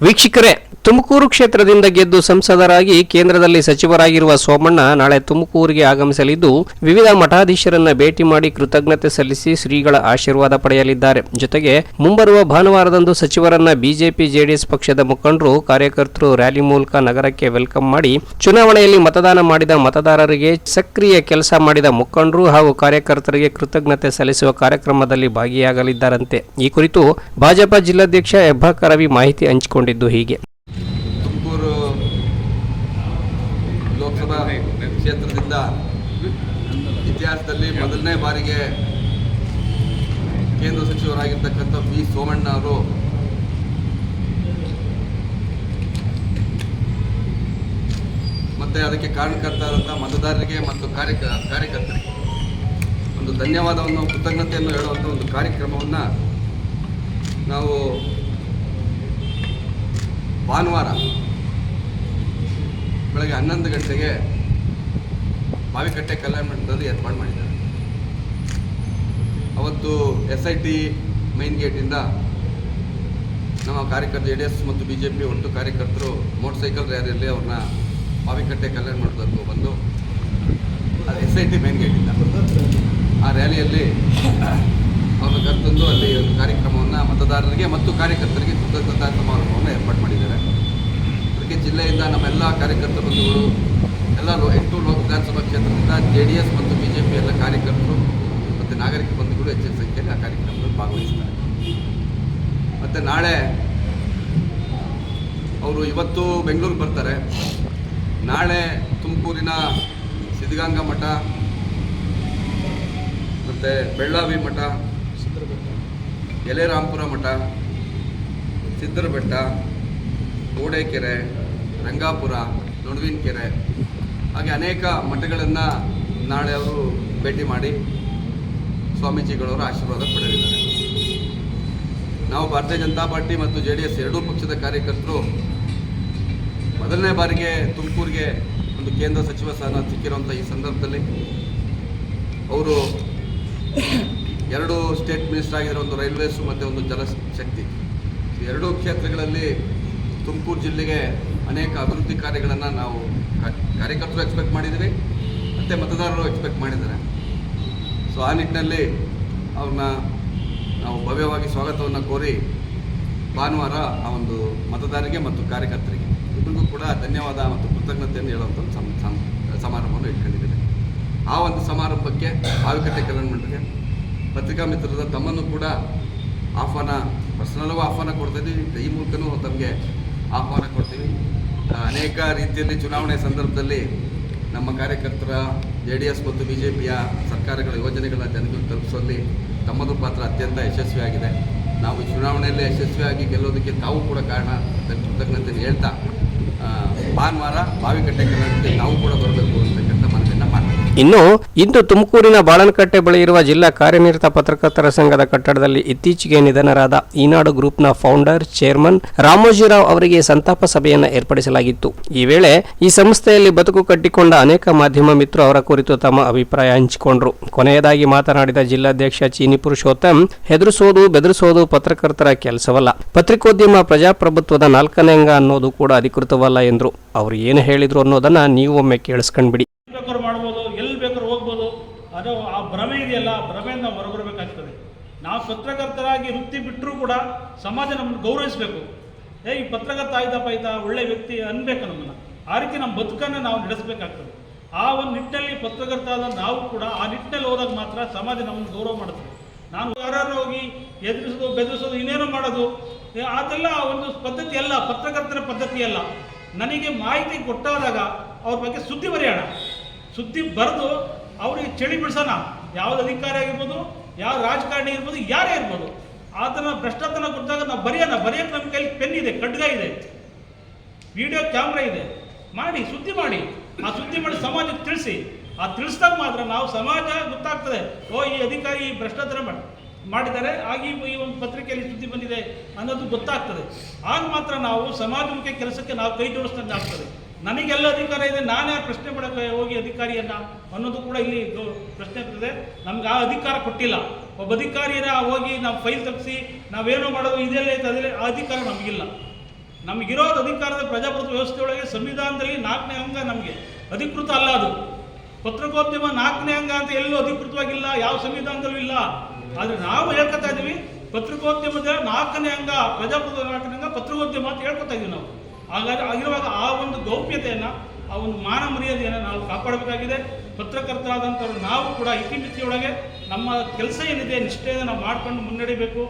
ವೀಕ್ಷಕರೇ ತುಮಕೂರು ಕ್ಷೇತ್ರದಿಂದ ಗೆದ್ದು ಸಂಸದರಾಗಿ ಕೇಂದ್ರದಲ್ಲಿ ಸಚಿವರಾಗಿರುವ ಸೋಮಣ್ಣ ನಾಳೆ ತುಮಕೂರಿಗೆ ಆಗಮಿಸಲಿದ್ದು, ವಿವಿಧ ಮಠಾಧೀಶರನ್ನ ಭೇಟಿ ಮಾಡಿ ಕೃತಜ್ಞತೆ ಸಲ್ಲಿಸಿ ಶ್ರೀಗಳ ಆಶೀರ್ವಾದ ಪಡೆಯಲಿದ್ದಾರೆ. ಜೊತೆಗೆ ಮುಂಬರುವ ಭಾನುವಾರದಂದು ಸಚಿವರನ್ನ ಬಿಜೆಪಿ, ಜೆಡಿಎಸ್ ಪಕ್ಷದ ಮುಖಂಡರು, ಕಾರ್ಯಕರ್ತರು ರ್ಯಾಲಿ ಮೂಲಕ ನಗರಕ್ಕೆ ವೆಲ್ಕಮ್ ಮಾಡಿ ಚುನಾವಣೆಯಲ್ಲಿ ಮತದಾನ ಮಾಡಿದ ಮತದಾರರಿಗೆ ಸಕ್ರಿಯ ಕೆಲಸ ಮಾಡಿದ ಮುಖಂಡರು ಹಾಗೂ ಕಾರ್ಯಕರ್ತರಿಗೆ ಕೃತಜ್ಞತೆ ಸಲ್ಲಿಸುವ ಕಾರ್ಯಕ್ರಮದಲ್ಲಿ ಭಾಗಿಯಾಗಲಿದ್ದಾರಂತೆ. ಈ ಕುರಿತು ಭಾಜಪ ಜಿಲ್ಲಾಧ್ಯಕ್ಷ ಹೆಬ್ಬಾಕ ರವಿ ಮಾಹಿತಿ ಹಂಚಿಕೊಂಡಿದ್ದು ಹೀಗೆ. ತುಮಕೂರು ಲೋಕಸಭಾ ಕ್ಷೇತ್ರದಿಂದ ಇತಿಹಾಸದಲ್ಲಿ ಮೊದಲನೇ ಬಾರಿಗೆ ಕೇಂದ್ರ ಸಚಿವರಾಗಿರ್ತಕ್ಕಂಥ ವಿ ಸೋಮಣ್ಣ ಅವರು ಮತ್ತೆ ಅದಕ್ಕೆ ಕಾರಣಕರ್ತರಾದಂಥ ಮತದಾರರಿಗೆ ಮತ್ತು ಕಾರ್ಯಕ, ಕಾರ್ಯಕರ್ತರಿಗೆ ಒಂದು ಧನ್ಯವಾದವನ್ನು, ಕೃತಜ್ಞತೆಯನ್ನು ಹೇಳುವಂಥ ಒಂದು ಕಾರ್ಯಕ್ರಮವನ್ನು ನಾವು ಭಾನುವಾರ ಬೆಳಗ್ಗೆ ಹನ್ನೊಂದು ಗಂಟೆಗೆ ಬಾವಿಕಟ್ಟೆ ಕಲ್ಯಾಣ ಮಂಟಪದಲ್ಲಿ ಏರ್ಪಾಡು ಮಾಡಿದ್ದಾರೆ. ಅವತ್ತು ಎಸ್ ಐ ಟಿ ಮೈನ್ ಗೇಟಿಂದ ನಮ್ಮ ಕಾರ್ಯಕರ್ತರು ಜೆ ಡಿ ಎಸ್ ಮತ್ತು ಬಿ ಜೆ ಪಿ ಒಟ್ಟು ಕಾರ್ಯಕರ್ತರು ಮೋಟರ್ ಸೈಕಲ್ ರ್ಯಾಲಿಯಲ್ಲಿ ಅವ್ರನ್ನ ಬಾವಿಕಟ್ಟೆ ಕಲ್ಯಾಣ ಮಂಟಪದಲ್ಲಿ ಬಂದು ಅದು ಎಸ್ ಐ ಟಿ ಮೈನ್ ಗೇಟಿಂದ ಆ ರ್ಯಾಲಿಯಲ್ಲಿ ಅವ್ರನ್ನ ಕರೆತಂದು ಅಲ್ಲಿ ಒಂದು ಕಾರ್ಯಕ್ರಮವನ್ನು ಮತದಾರರಿಗೆ ಮತ್ತು ಕಾರ್ಯಕರ್ತರಿಗೆ ಕೃತಜ್ಞತಾ ಸಮಾರಂಭವನ್ನು ಏರ್ಪಾಡು ಮಾಡಿದ್ದಾರೆ. ಅದಕ್ಕೆ ಜಿಲ್ಲೆಯಿಂದ ನಮ್ಮೆಲ್ಲ ಕಾರ್ಯಕರ್ತ ಬಂಧುಗಳು ಎಲ್ಲ ಲೋ ಎಂಟು ಲೋಕ ವಿಧಾನಸಭಾ ಕ್ಷೇತ್ರದಿಂದ ಜೆ ಡಿ ಎಸ್ ಮತ್ತು ಬಿ ಜೆ ಪಿ ಎಲ್ಲ ಕಾರ್ಯಕರ್ತರು ಮತ್ತು ನಾಗರಿಕ ಬಂಧುಗಳು ಹೆಚ್ಚಿನ ಸಂಖ್ಯೆಯಲ್ಲಿ ಆ ಕಾರ್ಯಕ್ರಮದಲ್ಲಿ ಭಾಗವಹಿಸ್ತಾರೆ. ಮತ್ತು ನಾಳೆ ಅವರು ಇವತ್ತು ಬೆಂಗಳೂರಿಗೆ ಬರ್ತಾರೆ. ನಾಳೆ ತುಮಕೂರಿನ ಸಿದ್ಧಗಂಗಾ ಮಠ ಮತ್ತು ಬೆಳ್ಳಾವಿ ಮಠ ಎಲೆರಾಂಪುರ ಮಠ ಸಿದ್ದರ ಬೆಟ್ಟ ಗೋಡೆಕೆರೆ, ರಂಗಾಪುರ ಕೆರೆ ಹಾಗೆ ಅನೇಕ ಮಠಗಳನ್ನು ನಾಳೆ ಅವರು ಭೇಟಿ ಮಾಡಿ ಸ್ವಾಮೀಜಿಗಳವರು ಆಶೀರ್ವಾದ ಪಡೆದಿದ್ದಾರೆ. ನಾವು ಭಾರತೀಯ ಜನತಾ ಪಾರ್ಟಿ ಮತ್ತು ಜೆ ಡಿ ಎಸ್ ಎರಡೂ ಪಕ್ಷದ ಕಾರ್ಯಕರ್ತರು ಮೊದಲನೇ ಬಾರಿಗೆ ತುಮಕೂರಿಗೆ ಒಂದು ಕೇಂದ್ರ ಸಚಿವ ಸ್ಥಾನ ಸಿಕ್ಕಿರುವಂಥ ಈ ಸಂದರ್ಭದಲ್ಲಿ ಅವರು ಎರಡು ಸ್ಟೇಟ್ ಮಿನಿಸ್ಟರ್ ಆಗಿರೋ ಒಂದು ರೈಲ್ವೇಸು ಮತ್ತು ಒಂದು ಜಲಶಕ್ತಿ. ಎರಡೂ ಕ್ಷೇತ್ರಗಳಲ್ಲಿ ತುಮಕೂರು ಜಿಲ್ಲೆಗೆ ಅನೇಕ ಅಭಿವೃದ್ಧಿ ಕಾರ್ಯಗಳನ್ನು ನಾವು ಕಾರ್ಯಕರ್ತರು ಎಕ್ಸ್ಪೆಕ್ಟ್ ಮಾಡಿದ್ದೀವಿ, ಮತ್ತು ಮತದಾರರು ಎಕ್ಸ್ಪೆಕ್ಟ್ ಮಾಡಿದ್ದಾರೆ. ಸೊ ಆ ನಿಟ್ಟಿನಲ್ಲಿ ಅವ್ರನ್ನ ನಾವು ಭವ್ಯವಾಗಿ ಸ್ವಾಗತವನ್ನು ಕೋರಿ ಭಾನುವಾರ ಆ ಒಂದು ಮತದಾರರಿಗೆ ಮತ್ತು ಕಾರ್ಯಕರ್ತರಿಗೆ ಇಬ್ಬರಿಗೂ ಕೂಡ ಧನ್ಯವಾದ ಮತ್ತು ಕೃತಜ್ಞತೆಯನ್ನು ಹೇಳುವಂಥ ಒಂದು ಸಮಾರಂಭವನ್ನು ಇಟ್ಕೊಂಡಿದ್ದೇವೆ ಆ ಒಂದು ಸಮಾರಂಭಕ್ಕೆ ಭಾವಿಕತೆ ಕಲ್ಯಾಣ ಮಂಡಳಿಗೆ ಪತ್ರಿಕಾ ಮಿತ್ರರ ತಮ್ಮನ್ನು ಕೂಡ ಆಹ್ವಾನ ಪರ್ಸನಲ್ಲೂ ಆಹ್ವಾನ ಕೊಡ್ತಾಯಿದ್ದೀವಿ ಈ ಮೂಲಕನೂ ತಮಗೆ ಆಹ್ವಾನ ಕೊಡ್ತೀವಿ. ಅನೇಕ ರೀತಿಯಲ್ಲಿ ಚುನಾವಣೆ ಸಂದರ್ಭದಲ್ಲಿ ನಮ್ಮ ಕಾರ್ಯಕರ್ತರ ಜೆ ಡಿ ಎಸ್ ಮತ್ತು ಬಿ ಜೆ ಪಿಯ ಸರ್ಕಾರಗಳ ಯೋಜನೆಗಳ ಜನರಿಗೆ ತಲುಪಿಸುವಲ್ಲಿ ತಮ್ಮದು ಪಾತ್ರ ಅತ್ಯಂತ ಯಶಸ್ವಿಯಾಗಿದೆ. ನಾವು ಚುನಾವಣೆಯಲ್ಲಿ ಯಶಸ್ವಿಯಾಗಿ ಗೆಲ್ಲೋದಕ್ಕೆ ತಾವು ಕೂಡ ಕಾರಣ ಕೃತಜ್ಞತೆ ಹೇಳ್ತಾ ಭಾನುವಾರ ಬಾವಿಕಟ್ಟೆ ಕನ್ನಡಕ್ಕೆ ತಾವು ಇನ್ನು, ಇಂದು ತುಮಕೂರಿನ ಬಾಳನಕಟ್ಟೆ ಬಳಿ ಇರುವ ಜಿಲ್ಲಾ ಕಾರ್ಯನಿರತ ಪತ್ರಕರ್ತರ ಸಂಘದ ಕಟ್ಟಡದಲ್ಲಿ ಇತ್ತೀಚೆಗೆ ನಿಧನರಾದ ಈನಾಡು ಗ್ರೂಪ್ನ ಫೌಂಡರ್, ಚೇರ್ಮನ್ ರಾಮೋಜಿರಾವ್ ಅವರಿಗೆ ಸಂತಾಪ ಸಭೆಯನ್ನು ಏರ್ಪಡಿಸಲಾಗಿತ್ತು. ಈ ವೇಳೆ ಈ ಸಂಸ್ಥೆಯಲ್ಲಿ ಬದುಕು ಕಟ್ಟಿಕೊಂಡ ಅನೇಕ ಮಾಧ್ಯಮ ಮಿತ್ರರು ಅವರ ಕುರಿತು ತಮ್ಮ ಅಭಿಪ್ರಾಯ ಹಂಚಿಕೊಂಡರು. ಕೊನೆಯದಾಗಿ ಮಾತನಾಡಿದ ಜಿಲ್ಲಾಧ್ಯಕ್ಷ ಚೀನಿ ಪುರುಷೋತ್ತಮ್, ಹೆದರಿಸೋದು ಬೆದರಿಸೋದು ಪತ್ರಕರ್ತರ ಕೆಲಸವಲ್ಲ. ಪತ್ರಿಕೋದ್ಯಮ ಪ್ರಜಾಪ್ರಭುತ್ವದ ನಾಲ್ಕನೇ ಅಂಗ ಅನ್ನೋದು ಕೂಡ ಅಧಿಕೃತವಲ್ಲ ಎಂದರು. ಅವರು ಏನು ಹೇಳಿದ್ರು ಅನ್ನೋದನ್ನ ನೀವು ಒಮ್ಮೆ ಕೇಳಿಸ್ಕೊಂಡ್ಬಿಡಿ ಅದು ಆ ಭ್ರಮೆ ಇದೆಯಲ್ಲ, ಆ ಭ್ರಮೆಯಿಂದ ಹೊರಬರಬೇಕಾಗ್ತದೆ ನಾವು ಪತ್ರಕರ್ತರಾಗಿ ವೃತ್ತಿ ಬಿಟ್ಟರೂ ಕೂಡ ಸಮಾಜ ನಮ್ಮನ್ನು ಗೌರವಿಸಬೇಕು. ಏ, ಈ ಪತ್ರಕರ್ತ ಆಯ್ತಪ್ಪ ಆಯ್ತಾ ಒಳ್ಳೆ ವ್ಯಕ್ತಿ ಅನ್ಬೇಕು ನಮ್ಮನ್ನು. ಆ ರೀತಿ ನಮ್ಮ ಬದುಕನ್ನು ನಾವು ನಡೆಸಬೇಕಾಗ್ತದೆ. ಆ ಒಂದು ನಿಟ್ಟಿನಲ್ಲಿ ಪತ್ರಕರ್ತ ಆದ ನಾವು ಕೂಡ ಆ ನಿಟ್ಟಿನಲ್ಲಿ ಹೋದಾಗ ಮಾತ್ರ ಸಮಾಜ ನಮ್ಮನ್ನು ಗೌರವ ಮಾಡುತ್ತದೆ ನಾನು ಯಾರು ಹೋಗಿ ಎದುರಿಸೋದು, ಬೆದರಿಸೋದು, ಇನ್ನೇನೋ ಮಾಡೋದು ಅದೆಲ್ಲ ಒಂದು ಪದ್ಧತಿ ಅಲ್ಲ, ಪತ್ರಕರ್ತರ ಪದ್ಧತಿ ಅಲ್ಲ. ನನಗೆ ಮಾಹಿತಿ ಕೊಟ್ಟಾದಾಗ ಅವ್ರ ಬಗ್ಗೆ ಸುದ್ದಿ ಬರೆಯೋಣ. ಸುದ್ದಿ ಬರೆದು ಅವ್ರಿಗೆ ಚಳಿ ಬಿಡಿಸೋಣ. ಯಾವ್ದು ಅಧಿಕಾರಿ ಆಗಿರ್ಬೋದು ಯಾವ ರಾಜಕಾರಣಿ ಇರ್ಬೋದು ಯಾರೇ ಇರ್ಬೋದು, ಆತನ ಭ್ರಷ್ಟಾಚಾರ ಕೊಟ್ಟಾಗ ನಾವು ಬರೆಯೋಣ. ಬರೆಯೋಕೆ ನಮ್ಮ ಕೈಲಿ ಪೆನ್ ಇದೆ, ಖಡ್ಗ ಇದೆ. ವಿಡಿಯೋ ಕ್ಯಾಮ್ರಾ ಇದೆ. ಮಾಡಿ, ಸುದ್ದಿ ಮಾಡಿ. ಆ ಸುದ್ದಿ ಮಾಡಿ ಸಮಾಜಕ್ಕೆ ತಿಳಿಸಿ. ಆ ತಿಳಿಸ್ದಾಗ ಮಾತ್ರ ನಾವು ಸಮಾಜ ಗೊತ್ತಾಗ್ತದೆ. ಓ, ಈ ಅಧಿಕಾರಿ ಈ ಭ್ರಷ್ಟಾಚಾರ ಮಾಡಿ, ಮಾಡಿದ್ದಾರೆ. ಆಗಿ ಈ ಈ ಒಂದು ಪತ್ರಿಕೆಯಲ್ಲಿ ಸುದ್ದಿ ಬಂದಿದೆ ಅನ್ನೋದು ಗೊತ್ತಾಗ್ತದೆ. ಆಗ ಮಾತ್ರ ನಾವು ಸಮಾಜಮುಖಿ ಕೆಲಸಕ್ಕೆ ನಾವು ಕೈ ಜೋಡಿಸ್ದಂಗೆ ಆಗ್ತದೆ. ನನಗೆಲ್ಲ ಅಧಿಕಾರ ಇದೆ, ನಾನೇ ಪ್ರಶ್ನೆ ಮಾಡೋಕ್ಕೆ ಹೋಗಿ ಅಧಿಕಾರಿಯನ್ನ ಅನ್ನೋದು ಕೂಡ ಇಲ್ಲಿ ಪ್ರಶ್ನೆ ಇರ್ತದೆ ನಮ್ಗೆ ಆ ಅಧಿಕಾರ ಕೊಟ್ಟಿಲ್ಲ. ಒಬ್ಬ ಅಧಿಕಾರಿಯನ್ನ ಹೋಗಿ ನಾವು ಫೈಲ್ ತಪ್ಪಿಸಿ, ನಾವೇನೋ ಮಾಡೋದು, ಇದೆಲ್ಲ ಅದೆಲ್ಲ ಆ ಅಧಿಕಾರ ನಮಗಿಲ್ಲ. ನಮಗಿರೋದು ಅಧಿಕಾರದ ಪ್ರಜಾಪ್ರಭುತ್ವ ವ್ಯವಸ್ಥೆಯೊಳಗೆ ಸಂವಿಧಾನದಲ್ಲಿ ನಾಲ್ಕನೇ ಅಂಗ ನಮಗೆ. ಅಧಿಕೃತ ಅಲ್ಲ ಅದು. ಪತ್ರಿಕೋದ್ಯಮ ನಾಲ್ಕನೇ ಅಂಗ ಅಂತ ಎಲ್ಲೂ ಅಧಿಕೃತವಾಗಿಲ್ಲ, ಯಾವ ಸಂವಿಧಾನದಲ್ಲೂ ಇಲ್ಲ. ಆದರೆ ನಾವು ಹೇಳ್ಕೊತಾ ಇದ್ದೀವಿ ಪತ್ರಿಕೋದ್ಯಮದ ನಾಲ್ಕನೇ ಅಂಗ, ಪ್ರಜಾಪ್ರಭುತ್ವ ನಾಲ್ಕನೇ ಅಂಗ, ಪತ್ರಿಕೋದ್ಯಮ ಅಂತ ಹೇಳ್ಕೊತಾ ಇದ್ದೀವಿ ನಾವು. ಹಾಗಾಗಿ ಆಗಿರುವಾಗ ಆ ಒಂದು ಗೌಪ್ಯತೆಯನ್ನು, ಆ ಒಂದು ಮಾನ ಮರ್ಯಾದೆಯನ್ನು ನಾವು ಕಾಪಾಡಬೇಕಾಗಿದೆ. ಪತ್ರಕರ್ತರಾದಂಥವ್ರು ನಾವು ಕೂಡ ಇತಿಮಿತಿಯೊಳಗೆ ನಮ್ಮ ಕೆಲಸ ಏನಿದೆ, ನಿಷ್ಠೆಯನ್ನು ನಾವು ಮಾಡ್ಕೊಂಡು ಮುನ್ನಡಿಬೇಕು.